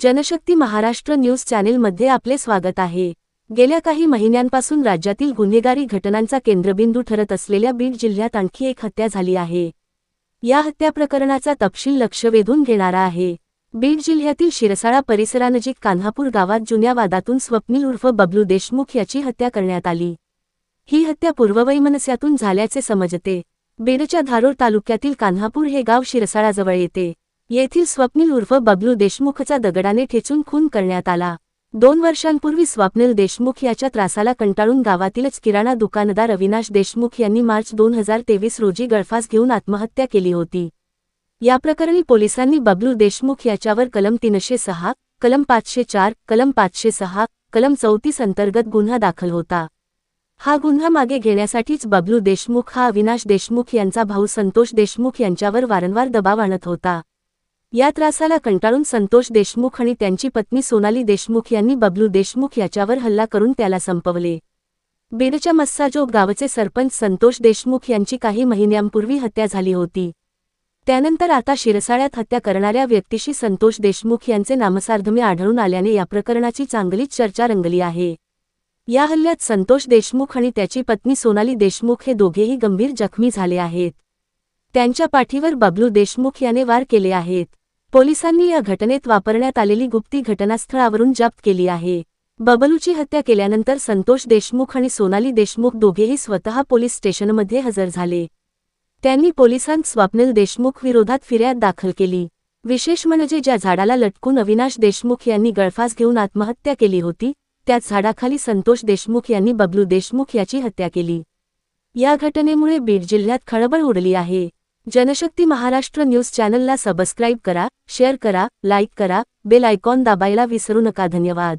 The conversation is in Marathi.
जनशक्ती महाराष्ट्र न्यूज चॅनेलमध्ये आपले स्वागत आहे. गेल्या काही महिन्यांपासून राज्यातील गुन्हेगारी घटनांचा केंद्रबिंदू ठरत असलेल्या बीड जिल्ह्यात आणखी एक हत्या झाली आहे. या हत्या प्रकरणाचा तपशील लक्ष वेधून घेणारा आहे. बीड जिल्ह्यातील शिरसाळा परिसरानजीक कान्हापूर गावात जुन्या वादातून स्वप्नील उर्फ बबलू देशमुख याची हत्या करण्यात आली. ही हत्या पूर्ववैमनस्यातून झाल्याचे समजते. बीडच्या धारोर तालुक्यातील कान्हापूर हे गाव शिरसाळाजवळ येते. येथील स्वप्नील उर्फ बबलू देशमुखचा दगडाने ठेचून खून करण्यात आला. दोन वर्षांपूर्वी स्वप्नील देशमुख याच्या त्रासाला कंटाळून गावातीलच किराणा दुकानदार अविनाश देशमुख यांनी मार्च दोन हजार तेवीस रोजी गळफास घेऊन आत्महत्या केली होती. या प्रकरणी पोलिसांनी बबलू देशमुख याच्यावर कलम तीनशे सहा कलम पाचशे चार कलम पाचशे सहा कलम चौतीस अंतर्गत गुन्हा दाखल होता. हा गुन्हा मागे घेण्यासाठीच बबलू देशमुख हा अविनाश देशमुख यांचा भाऊ संतोष देशमुख यांच्यावर वारंवार दबाव आणत होता. या त्रासाला कंटाळून संतोष देशमुख आणि त्यांची पत्नी सोनाली देशमुख यांनी बबलू देशमुख याच्यावर हल्ला करून त्याला संपवले. बेडच्या मस्साजोग गावचे सरपंच संतोष देशमुख यांची काही महिन्यांपूर्वी हत्या झाली होती. त्यानंतर आता शिरसाळ्यात हत्या करणाऱ्या व्यक्तीशी संतोष देशमुख यांचे नामसार्धम्य आढळून आल्याने या प्रकरणाची चांगलीच चर्चा रंगली आहे. या हल्ल्यात संतोष देशमुख आणि त्याची पत्नी सोनाली देशमुख हे दोघेही गंभीर जखमी झाले आहेत. त्यांच्या पाठीवर बबलू देशमुख याने वार केले आहेत. पोलिसांनी या घटनेत वापरण्यात आलेली गुप्ती घटनास्थळावरून जप्त केली आहे. बबलूची हत्या केल्यानंतर संतोष देशमुख आणि सोनाली देशमुख दोघेही स्वतः पोलीस स्टेशनमध्ये हजर झाले. त्यांनी पोलिसांत स्वप्नील देशमुख विरोधात फिर्याद दाखल केली. विशेष म्हणजे ज्या झाडाला लटकून अविनाश देशमुख यांनी गळफास घेऊन आत्महत्या केली होती त्याच झाडाखाली संतोष देशमुख यांनी बबलू देशमुख याची हत्या केली. या घटनेमुळे बीड जिल्ह्यात खळबळ उडली आहे. जनशक्ती महाराष्ट्र न्यूज चॅनलला सबस्क्राईब करा शेअर करा लाईक करा बेल आयकॉन दाबायला विसरू नका. धन्यवाद.